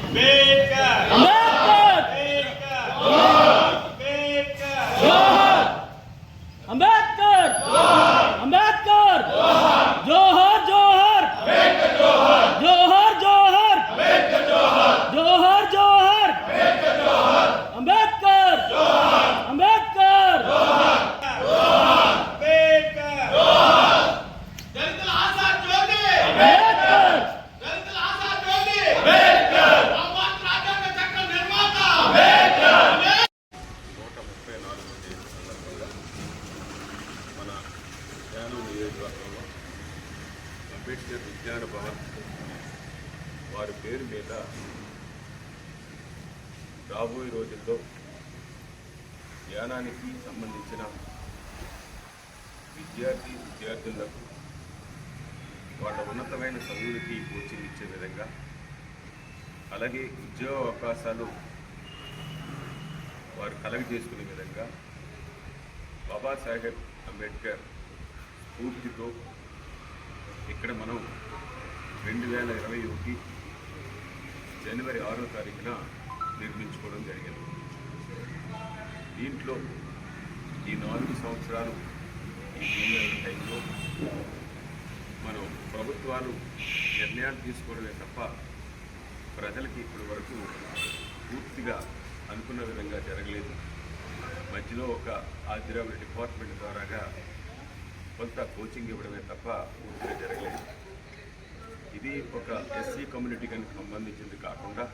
అంబేద్కర్ కళ్యాణ భవన్. వారి పేరు మీద రాబోయే రోజుల్లో ధ్యానానికి సంబంధించిన విద్యార్థి విద్యార్థులకు వాళ్ళ ఉన్నతమైన చదువులకి కోచింగ్ ఇచ్చే విధంగా అలాగే ఉద్యోగ అవకాశాలు వారు కలగ చేసుకునే విధంగా బాబాసాహెబ్ అంబేద్కర్ స్ఫూర్తితో ఇక్కడ మనం రెండు వేల ఇరవై ఒకటి జనవరి ఆరో తారీఖున నిర్మించుకోవడం జరిగింది. దీంట్లో ఈ నాలుగు సంవత్సరాలు ఈ టైంలో మనం ప్రభుత్వాలు నిర్ణయాలు తీసుకోవడమే తప్ప ప్రజలకి ఇప్పటి వరకు పూర్తిగా అనుకున్న విధంగా జరగలేదు. మధ్యలో ఒక ఆదిరావుల డిపార్ట్మెంట్ ద్వారాగా కొంత కోచింగ్ ఇవ్వడమే తప్ప పూర్తిగా జరగలేదు. ఇది ఒక ఎస్సీ కమ్యూనిటీకి సంబంధించింది కాకుండా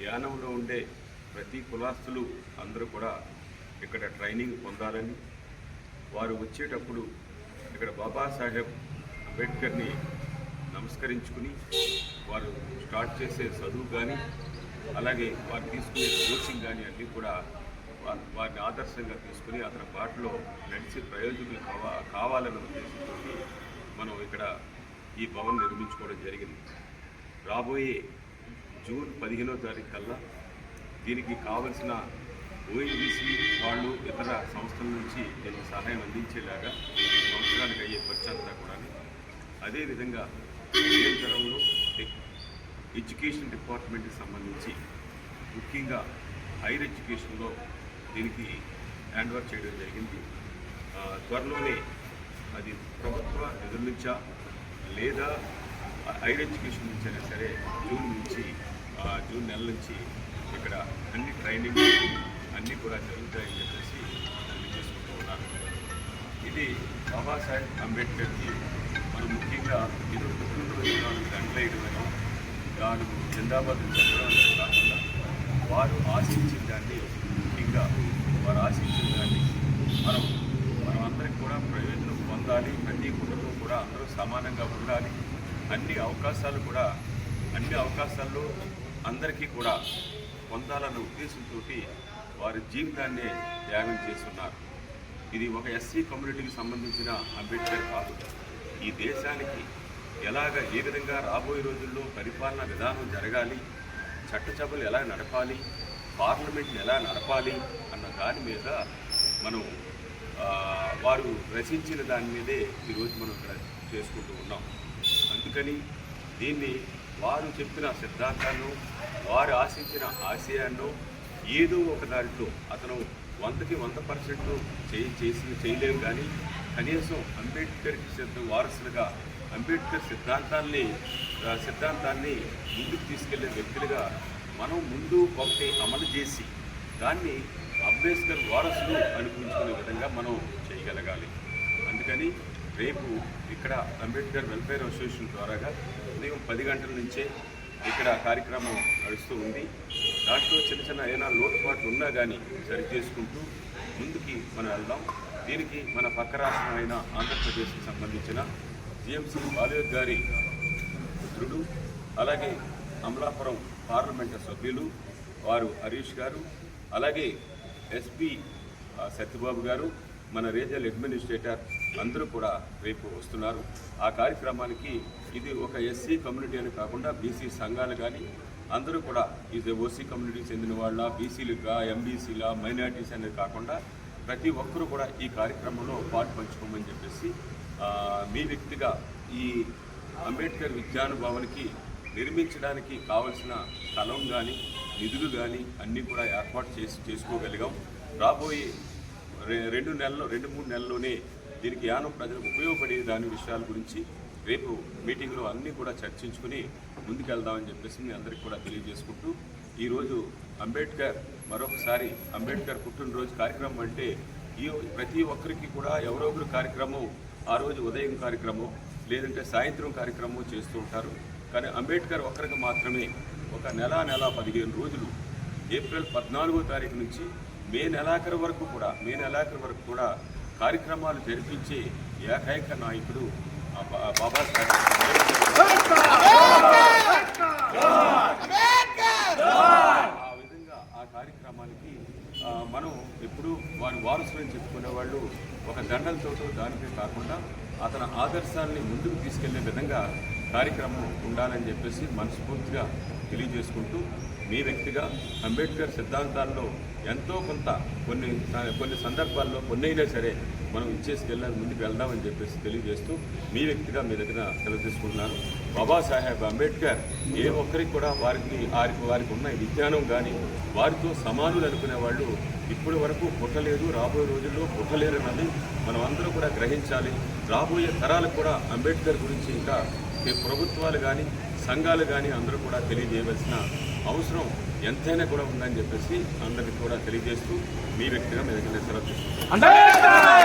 యానంలో ఉండే ప్రతి కులాస్తులు అందరూ కూడా ఇక్కడ ట్రైనింగ్ పొందాలని వారు వచ్చేటప్పుడు ఇక్కడ బాబాసాహెబ్ అంబేద్కర్ని నమస్కరించుకుని వారు స్టార్ట్ చేసే చదువు కానీ అలాగే వారు తీసుకునే కోచింగ్ కానీ అన్నీ కూడా వారిని ఆదర్శంగా తీసుకుని అతని బాటలో నడిచి ప్రయోజకులు కావా కావాలన్న ఉద్దేశంతో మనం ఇక్కడ ఈ భవన్ నిర్మించుకోవడం జరిగింది. రాబోయే జూన్ పదిహేనో తారీఖు కల్లా దీనికి కావలసిన ఓఎన్బీసీ వాళ్ళు ఇతర సంస్థల నుంచి దీనికి సహాయం అందించేలాగా సంవత్సరానికి అయ్యే ఖర్చు అంతా కూడా అదేవిధంగా కేంద్రంలో ఎడ్యుకేషన్ డిపార్ట్మెంట్కి సంబంధించి ముఖ్యంగా హైయర్ ఎడ్యుకేషన్లో దీనికి హ్యాండ్ ఓవర్ చేయడం జరిగింది. త్వరలోనే అది ప్రభుత్వ నిధుల నుంచా లేదా హైర్ ఎడ్యుకేషన్ నుంచి అయినా సరే జూన్ నుంచి జూన్ నెల నుంచి ఇక్కడ అన్ని ట్రైనింగ్ అన్నీ కూడా జరుగుతాయని చెప్పేసి తెలియజేసుకుంటూ ఉన్నాను ఇది బాబాసాహెబ్ అంబేద్కర్కి మనం ముఖ్యంగా ఇది పుట్టినరోజు నాలుగు గంటలేయడమని దాని జిందాబాద్ చెప్పడం కాకుండా వారు ఆశించిన దాన్ని ముఖ్యంగా వారు ఆశించిన దాన్ని మనం మనం అందరికి కూడా ప్రయోజనం పొందాలి. ప్రతి కుటుంబం కూడా అందరూ సమానంగా ఉండాలి. అన్ని అవకాశాలు కూడా అన్ని అవకాశాల్లో అందరికీ కూడా పొందాలన్న ఉద్దేశంతో వారి జీవితాన్నే త్యాగం చేస్తున్నారు. ఇది ఒక ఎస్సీ కమ్యూనిటీకి సంబంధించిన అంబేద్కర్ కాదు. ఈ దేశానికి ఎలాగ ఏ విధంగా రాబోయే రోజుల్లో పరిపాలన విధానం జరగాలి చట్టసభలు ఎలా నడపాలి పార్లమెంట్ని ఎలా నడపాలి అన్న దాని మీద మనం వారు రచించిన దాని మీదే ఈరోజు మనం ఇక్కడ చేసుకుంటూ ఉన్నాం. అందుకని దీన్ని వారు చెప్పిన సిద్ధాంతాలను వారు ఆశించిన ఆశయాన్ని ఏదో ఒక దాంట్లో అతను వందకి వంద పర్సెంట్ చేయి చేసి చేయలేము కానీ కనీసం అంబేద్కర్ సిద్ధ వారసులుగా అంబేద్కర్ సిద్ధాంతాన్ని సిద్ధాంతాన్ని ముందుకు తీసుకెళ్ళే వ్యక్తులుగా మనం ముందు ఒకటి అమలు చేసి దాన్ని అంబేద్కర్ వారసులు అనిపించుకునే విధంగా మనం చేయగలగాలి. అందుకని రేపు ఇక్కడ అంబేద్కర్ వెల్ఫేర్ అసోసియేషన్ ద్వారాగా ఉదయం పది గంటల నుంచే ఇక్కడ కార్యక్రమం నడుస్తూ ఉంది. దాంట్లో చిన్న చిన్న ఏమైనా లోటుపాట్లు ఉన్నా కానీ సరి చేసుకుంటూ ముందుకి మనం వెళ్దాం. దీనికి మన పక్క రాష్ట్రమైన ఆంధ్రప్రదేశ్కి సంబంధించిన జిఎంసీ బాలయోగ్ గారి పుత్రుడు అలాగే అమలాపురం పార్లమెంటు సభ్యులు వారు హరీష్ గారు అలాగే ఎస్పీ సత్యబాబు గారు మన రీజనల్ అడ్మినిస్ట్రేటర్ అందరూ కూడా రేపు వస్తున్నారు. ఆ కార్యక్రమానికి ఇది ఒక ఎస్సీ కమ్యూనిటీ అని కాకుండా బీసీ సంఘాలు కానీ అందరూ కూడా ఇది ఓసీ కమ్యూనిటీకి చెందిన వాళ్ళ బీసీలుగా ఎంబీసీలా మైనార్టీస్ అనేది కాకుండా ప్రతి ఒక్కరూ కూడా ఈ కార్యక్రమంలో పాటు పంచుకోమని చెప్పేసి మీ వ్యక్తిగా ఈ అంబేద్కర్ విజ్ఞాన భవన్కి నిర్మించడానికి కావలసిన స్థలం కానీ నిధులు కానీ అన్నీ కూడా ఏర్పాటు చేసి చేసుకోగలిగాం. రాబోయే రెండు నెలలు రెండు మూడు నెలల్లోనే దీనికి యానం ప్రజలకు ఉపయోగపడే దాని విషయాల గురించి రేపు మీటింగ్లో అన్నీ కూడా చర్చించుకుని ముందుకెళ్దామని చెప్పేసి మీ అందరికీ కూడా తెలియజేసుకుంటూ ఈరోజు అంబేద్కర్ మరొకసారి అంబేద్కర్ పుట్టినరోజు కార్యక్రమం అంటే ఈ ప్రతి ఒక్కరికి కూడా ఎవరో ఒకరు కార్యక్రమం ఆ రోజు ఉదయం కార్యక్రమం లేదంటే సాయంత్రం కార్యక్రమం చేస్తూ ఉంటారు. కానీ అంబేద్కర్ ఒక్కరికి మాత్రమే ఒక నెల నెల పదిహేను రోజులు ఏప్రిల్ పద్నాలుగో తారీఖు నుంచి మే నెలాఖరు వరకు కూడా మే నెలాఖరు వరకు కూడా కార్యక్రమాలు జరిపించే ఏకైక నాయకుడు ఆ ఆ విధంగా ఆ కార్యక్రమానికి మనం ఎప్పుడు వారి వారసులని చెప్పుకునే వాళ్ళు ఒక దండలతోటో దానిపై కాకుండా అతని ఆదర్శాలని ముందుకు తీసుకెళ్ళే విధంగా కార్యక్రమం ఉండాలని చెప్పేసి మనస్ఫూర్తిగా తెలియజేసుకుంటూ మీ వ్యక్తిగా అంబేద్కర్ సిద్ధాంతాల్లో ఎంతో కొంత కొన్ని కొన్ని సందర్భాల్లో కొన్నైనా సరే మనం ఇచ్చేసుకెళ్ళాలి ముందుకు వెళ్దామని చెప్పేసి తెలియజేస్తూ మీ వ్యక్తిగా మీ దగ్గర తెలియజేసుకుంటున్నాను బాబాసాహెబ్ అంబేద్కర్ ఏ ఒక్కరికి కూడా వారికి వారికి వారికి ఉన్న విజ్ఞానం కానీ వారితో సమానులు అనుకునే వాళ్ళు ఇప్పటి వరకు పుట్టలేదు రాబోయే రోజుల్లో పుట్టలేరన్నది మనం అందరూ కూడా గ్రహించాలి. రాబోయే తరాలకు కూడా అంబేద్కర్ గురించి ఇంకా ప్రభుత్వాలు కానీ సంఘాలు కానీ అందరూ కూడా తెలియజేయవలసిన అవసరం ఎంతైనా కూడా ఉందని చెప్పేసి అందరికీ కూడా తెలియజేస్తూ మీ వ్యక్తిగా మీ దగ్గర సెలవు